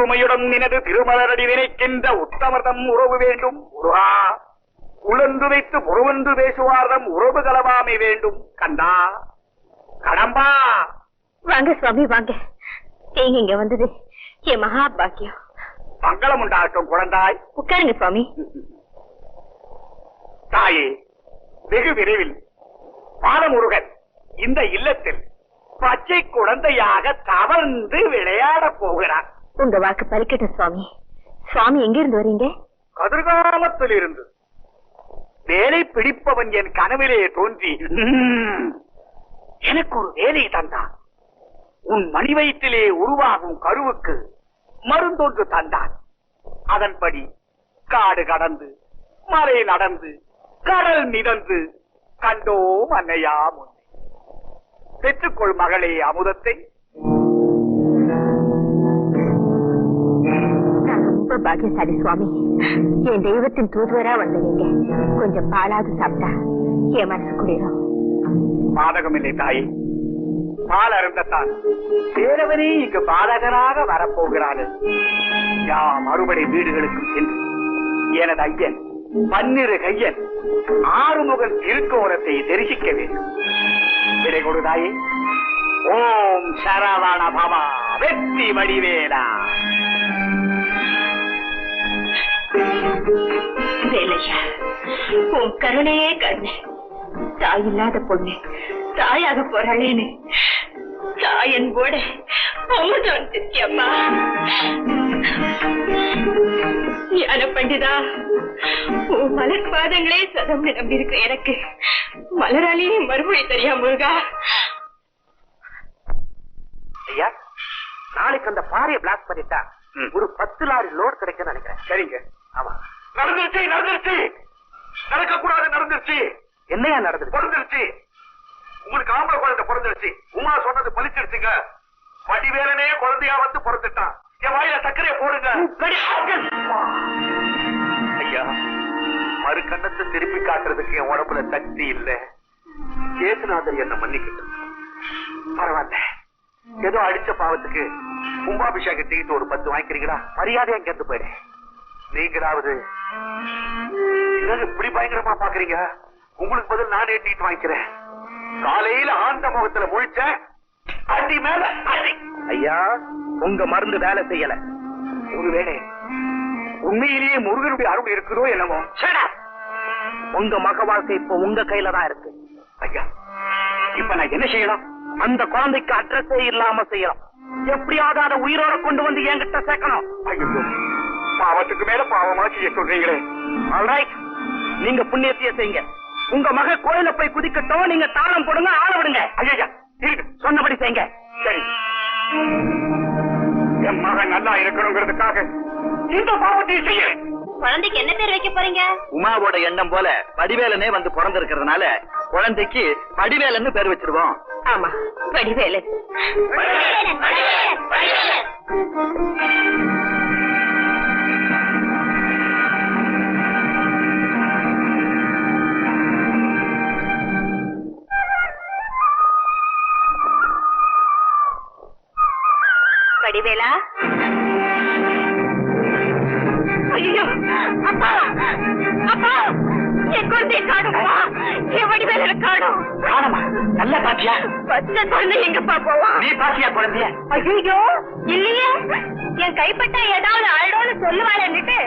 ஒருமையுடன் நினது திருமலரடி நினைக்கின்ற உத்தமர்தம் உறவு வேண்டும் முருகா. உழந்து வைத்து முருவென்று பேசுவார்தம் உறவு கலவாமை வேண்டும் கண்டா கடம்பா. வாங்க சுவாமி வாங்க. நீங்க இங்க வந்தது? என் மகா பாக்கியம் மங்களம் உண்டாகட்டும் குழந்தாய். உட்காருங்க சுவாமி. தாயே வெகு விரைவில் பாலமுருகன் இந்த இல்லத்தில் பச்சை குழந்தையாக தவழ்ந்து விளையாடப் போகிறார். உங்க வாக்கு பலிக்கட்டும் சுவாமி. சுவாமி எங்க இருந்து வரீங்க? கதிர்காலத்தில் இருந்து வேலை பிடிப்பவன் என் கனவிலே தோன்றி. எனக்கு ஒரு வேலை தந்தான். உன் மணி வயிற்றிலே உருவாகும் கருவுக்கு மருந்தொன்று தந்தான். அதன்படி காடு கடந்து மலை நடந்து கடல் மிதந்து கண்டோம் அன்னையா முன்னே. பெற்றுக்கொள் மகளே அமுதத்தை. நான் பாக்கியசாலி சுவாமி. என் தெய்வத்தின் தூதுவரா வந்த நீங்க. கொஞ்சம் பாலாவது சாப்பிட்டா என் மனசு குளிரும். பாதகமில்லை தாயே. பால் அருந்தத்தான். சேரவனே இங்கு பாதகராக வரப்போகிறார்கள் யா மறுபடி வீடுகளுக்கு சென்று எனது ஐயன் பன்னிரு கையன் ஆறுமுகன் திருக்கோலத்தை தரிசிக்க வேண்டும். விடை கொடுதாயே ஓம் சரவண பவா வெற்றி வடிவேலா. வேலையா? உன் கருணையே கண்ணு தாய் இல்லாத பொண்ணு தாயாக போறாளேன்னு தாயன் போட அமுதம் வந்துச்சியம்மா ஞான பண்டிதா உன் மலர் பாதங்களே சதம் நம்பி இருக்கு எனக்கு. மலராளியே மறுமொழி தெரியா முருகா? ஐயா நாளைக்கு அந்த பாறையை பிளாக் பண்ணிட்டா. ஒரு பத்து லாரி லோட் கிடைக்கும்னு நினைக்கிறேன். சரிங்க. நடந்துருச்சு நடந்துருச்சு. நடக்க கூடாது நடந்துருச்சு. என்னையா நடந்தது பிறந்துருச்சு. உங்களுக்கு ஆம்பளை குழந்தை பிறந்துருச்சு. உமா சொன்னது பலிச்சிருச்சுங்க வடிவேலனே குழந்தையா வந்து பிறந்துட்டான். என் வாயில சர்க்கரையை போடுங்க. ஐயா மறு கண்ணத்தை திருப்பி காட்டுறதுக்கு என் உடம்புல சக்தி இல்ல. கேசுநாதர் என்ன மன்னிக்கட்டும். பரவாயில்ல. ஏதோ அடிச்ச பாவத்துக்கு கும்பாபிஷேக தீட்டு ஒரு பத்து வாங்கிக்கிறீங்களா? மரியாதை அங்க இருந்து போயிடு. நீங்களாவது இப்படி பயங்கரமா பாக்குறீங்க உங்களுக்கு பதில் நானே தீட்டு வாங்கிக்கிறேன். காலையில ஆந்த முகத்துல முழிச்ச அடி மேல அடி. ஐயா உங்க மருந்து வேலை செய்யல. ஒருவேளை உண்மையிலேயே முருகனுடைய அருள் இருக்குதோ up. உங்க மக வாழ்க்கை இப்ப உங்க கையில தான் இருக்கு. ஐயா இப்ப நான் என்ன செய்யணும்? அந்த குழந்தைக்கு அட்ரஸே இல்லாம செய்யணும் எப்படியாவது அதை உயிரோட கொண்டு வந்து என்கிட்ட சேர்க்கணும். ஐயோ. பாவத்துக்கு மேல பாவமா செய்ய சொல்றீங்களே. ஆல்ரைட் நீங்க புண்ணியத்தையே செய்யுங்க. உங்க மக கோயில போய் குதிக்கட்டும் நீங்க தாளம் போடுங்க ஆள விடுங்க. ஐயா சொன்னபடி செய்யுங்க. சரி. என் மகன் நல்லா இருக்கணுங்கிறதுக்காக இந்த பாவத்தையும் செய்யறேன் குழந்தைக்கு என்ன பேர் வைக்க போறீங்க? உமாவோட எண்ணம் போல வடிவேலனே வந்து பிறந்திருக்கிறதுனால குழந்தைக்கு வடிவேலன்னு பேர் வச்சிருவோம். ஆமா வடிவேலன் குழந்தைய காணுமா. காணும்? நல்ல பாத்தியா? பச்சை குழந்தை எங்கப்பா போவான் நீ பாத்தியா குழந்தைய? ஐயோ இல்லையே. என் கைப்பட்டா ஏதாவது அழடோன்னு சொல்லுவாளேன்னுட்டு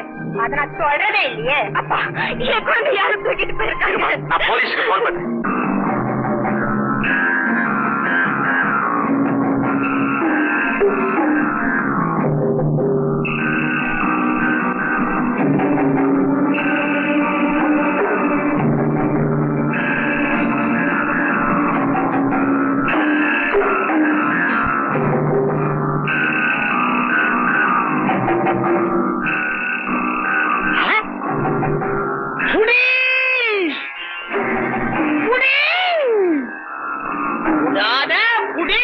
அத நான் தொடரவே இல்லையே. அப்பா. என் குழந்தை யாரும் தூக்கிட்டு போயிருக்காங்க. நான் போலீஸ்க்கு போன் பண்றேன் விடாத புடி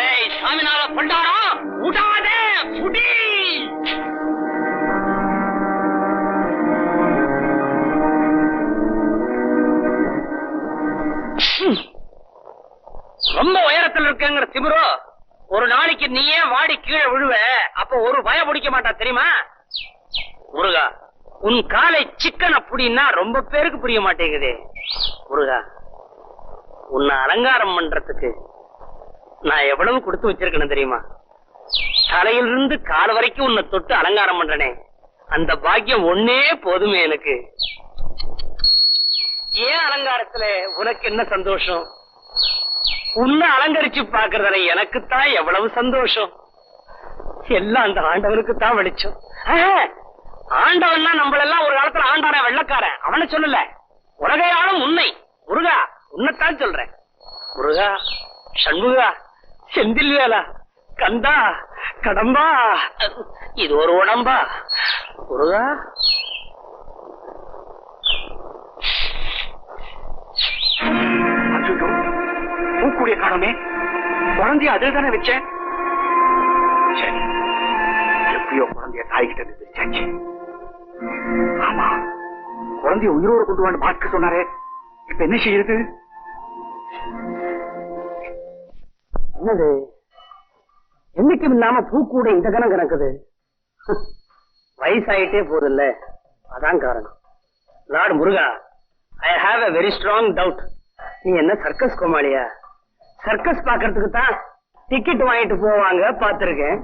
ஏய் சாமிநாத கொண்டாரா விடாத புடி ரொம்ப உயரத்தில் இருக்குங்கிற திமிரோ ஒரு நாளைக்கு நீயே வாடி கீழே விழுவ அப்ப ஒரு பயம் பிடிக்க மாட்டா தெரியுமா? முருகா உன் காலை சிக்கன் அப்படின்னா ரொம்ப பேருக்கு புரிய மாட்டேங்குது. முருகா உன்னை அலங்காரம் பண்றதுக்கு நான் எவ்வளவு கொடுத்து வச்சிருக்கேன்னு தெரியுமா? தலையிலிருந்து கால் வரைக்கும் உன்னை தொட்டு அலங்காரம் பண்றனே. அந்த பாக்கியம் ஒன்னே போதுமே எனக்கு. ஏன் அலங்காரத்துல உனக்கு என்ன சந்தோஷம்? உன்னை அலங்கரிச்சு பாக்குறதுல எனக்குத்தான் எவ்வளவு சந்தோஷம்? எல்லாம் அந்த ஆண்டவனுக்கு தான் வெளிச்சம். ஆஹ், ஆண்டவன்னா நம்மளெல்லாம் ஒரு காலத்துல ஆண்டான வெள்ளக்காரன். அவனை சொல்லல. உலகையாலும் உன்னை. முருகா உன்னைத்தான் சொல்றேன். முருகா சண்முகா செந்தில் வேலா கந்தா கடம்பா இது ஒரு உடம்பா. முருகா. பூக்கூடிய காலமே குழந்தைய அதில் தானே வச்சேன்? சரி எப்படியோ குழந்தைய தாய்கிட்ட இருந்து குழந்தைய உயிரோடு கொண்டு வந்து பார்க்க சொன்னாரே. இப்ப என்ன செய்யுது என்னது? என்னைக்கும் இல்லாம பூக்கூட இந்த கணம் கிடக்குது. வயசாயிட்டே போதில்ல. அதான் காரணம். Lord Muruga I have a very strong doubt நீ என்ன சர்க்கஸ் கோமாளியா? சர்க்கஸ் பாக்குறதுக்கு தான் டிக்கெட் வாங்கிட்டு போவாங்க பாத்திருக்கேன்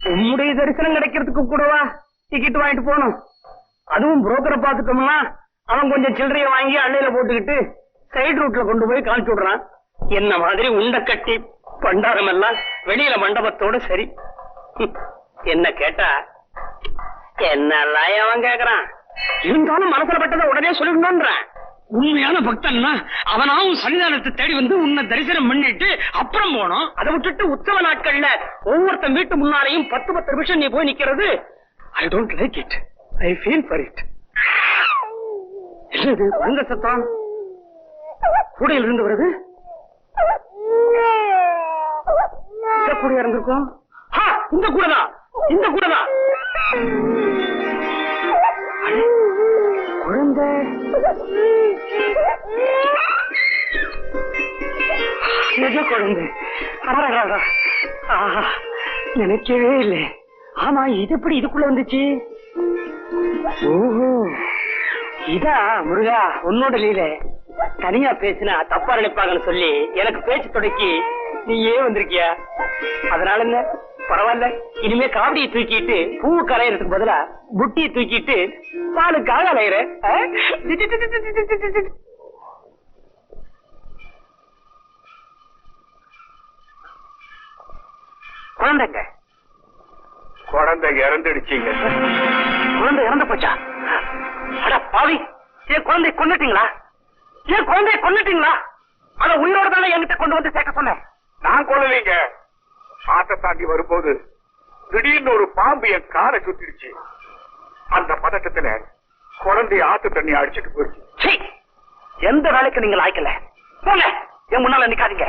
உன்னுடைய தரிசனம் கிடைக்கிறதுக்கு கூடவா டிக்கெட் வாங்கிட்டு போகணும்? அதுவும் புரோக்கரை பார்த்துட்டோம்னா அவன் கொஞ்சம் சில்லறைய வாங்கி அள்ளையில போட்டுக்கிட்டு சைடு ரூட்ல கொண்டு போய் காமிச்சு விடுறான். என்ன மாதிரி உண்டை கட்டி பண்டாரம் எல்லாம் வெளியில மண்டபத்தோட சரி. என்ன கேட்டா என்னெல்லாம் அவன் கேக்குறான்? இருந்தாலும் மனசுல பட்டதை உடனே சொல்லிடணும்ன்றான். உண்மையான பக்தன்னா அவனாவும் சன்னிதானத்தை தேடி வந்து உன்னை தரிசனம் பண்ணிட்டு அப்புறம் போனோம். அதை விட்டுட்டு உற்சவ நாட்கள்ல ஒவ்வொருத்தன் வீட்டு முன்னாலையும் பத்து பத்து நிமிஷம் நீ போய் நிக்கிறது. I don't like it I feel for it என்னது உங்க சத்தம்? கூடையில் இருந்து வருது? இந்த கூட இருந்திருக்கும் இந்த கூட தான் இந்த கூட தான் குழந்தை. நிஜ குழந்தை. ஆஹா, நினைக்கவே இல்லை ஆமா இது எப்படி இதுக்குள்ள வந்துச்சு ஓஹோ. இதா முருகா உன்னோட லீல. தனியா பேசினா தப்பா நினைப்பாங்கன்னு சொல்லி எனக்கு பேச்சு தொடக்கி நீ ஏன் வந்திருக்கியா? அதனால என்ன? பரவாயில்ல. இனிமே காவடியை தூக்கிட்டு பூ கரையறதுக்கு பதிலா புட்டியை தூக்கிட்டு பாலுக்காக அலையிற. ஆ? குழந்தைங்க. குழந்தை இறந்துடுச்சீங்க. குழந்தை இறந்து போச்சா? அட பாவி ஏன் குழந்தை கொன்னுட்டீங்களா? ஏன் குழந்தைய கொன்னுட்டீங்களா? அத உயிரோட தானே என்கிட்ட கொண்டு வந்து சேர்க்க சொன்னேன். நான் கொள்ளலைங்க ஆட்டை தாண்டி வரும்போது திடீர்னு ஒரு பாம்பு என் காரை சுத்திடுச்சு. அந்த பதட்டத்துல குழந்தைய ஆத்து தண்ணி அடிச்சிட்டு போயிடுச்சு. எந்த வேலைக்கு நீங்க லாய்க்கல போங்க. என் முன்னால நிக்காதீங்க.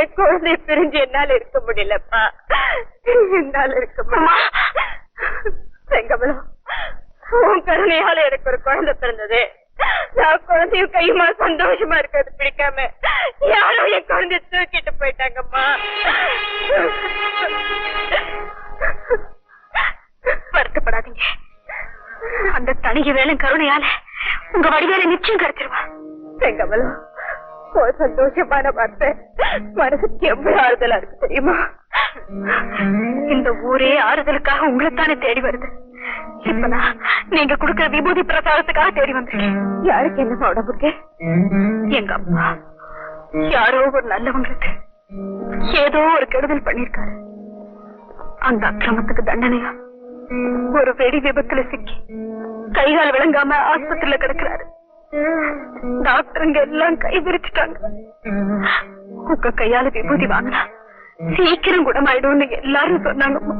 என் குழந்தைய பிரிஞ்சு என்னால இருக்க முடியலப்பா. என்னால இருக்க செங்கமலம் உன் கருணையால எனக்கு ஒரு குழந்தை பிறந்தது. நான் குழந்தையும் கையுமா சந்தோஷமா இருக்கிறது பிடிக்காம யாரோ என் குழந்தைய தூக்கிட்டு போயிட்டாங்கம்மா. வருத்தப்படாதீங்க. அந்த தனிக வேலும் கருணையால உங்க வடிவேல நிச்சயம் கிடைச்சிருவா செங்கமலம் ஒரு சந்தோஷமான வார்த்தை. மனசுக்கு எவ்வளவு ஆறுதலா இருக்கு தெரியுமா? இந்த ஊரே ஆறுதலுக்காக உங்களைத்தானே தேடி வருது. இப்பனா நீங்க கொடுக்கிற விபூதி பிரசாரத்துக்காக தேடி வந்திருக்கேன் யாருக்கு என்ன உடம்புக்கு எங்க அப்பா யாரோ ஒரு நல்லவங்களுக்கு ஏதோ ஒரு கெடுதல் பண்ணிருக்காரு அந்த அக்கிரமத்துக்கு தண்டனையா? ஒரு வெடி விபத்துல சிக்கி கைகால் விளங்காம ஆஸ்பத்திரியில கிடக்குறாரு. டாக்டருங்க எல்லாம் கை விரிச்சிட்டாங்க. உங்க கையால விபூதி வாங்கினா சீக்கிரம் குணமாயிடும்னு எல்லாரும் சொன்னாங்கம்மா.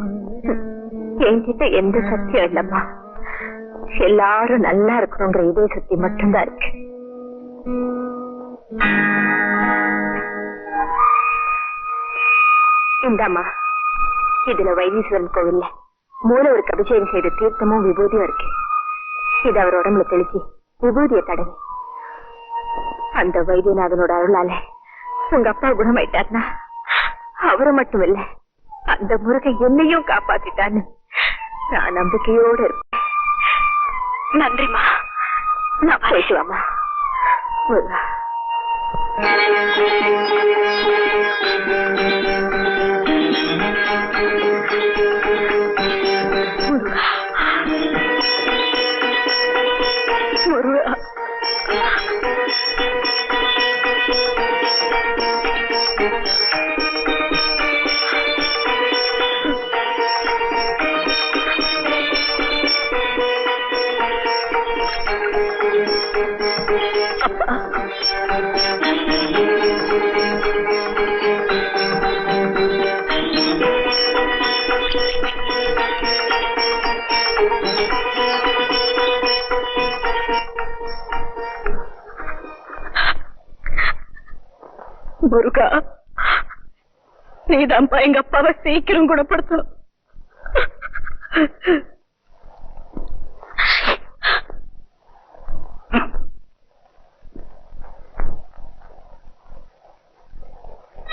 என்கிட்ட எந்த சத்தியம் இல்லம்மா. எல்லாரும் நல்லா இருக்கணுங்கிற இதே சக்தி மட்டும்தான் இருக்கு. இந்தாம்மா இதுல வைத்தீஸ்வரன் கோவில்ல மூலவருக்கு அபிஷேகம் செய்த தீர்த்தமும் விபூதியும் இருக்கு. இது அவர் உடம்புல தெளிச்சு விபூதியை தடவை. அந்த வைத்தியநாதனோட அருளால உங்க அப்பா குணமாயிட்டார்னா அவரை மட்டும் இல்ல அந்த முருகன் என்னையும் காப்பாத்திட்டான்னு நான் நம்பிக்கையோடு இருப்பேன் நன்றிமா நான் போயிட்டு வாமா முருகா முருகா. முருகா. நீதான்ப்பா எங்க அப்பாவை சீக்கிரம் குணப்படுத்தணும்.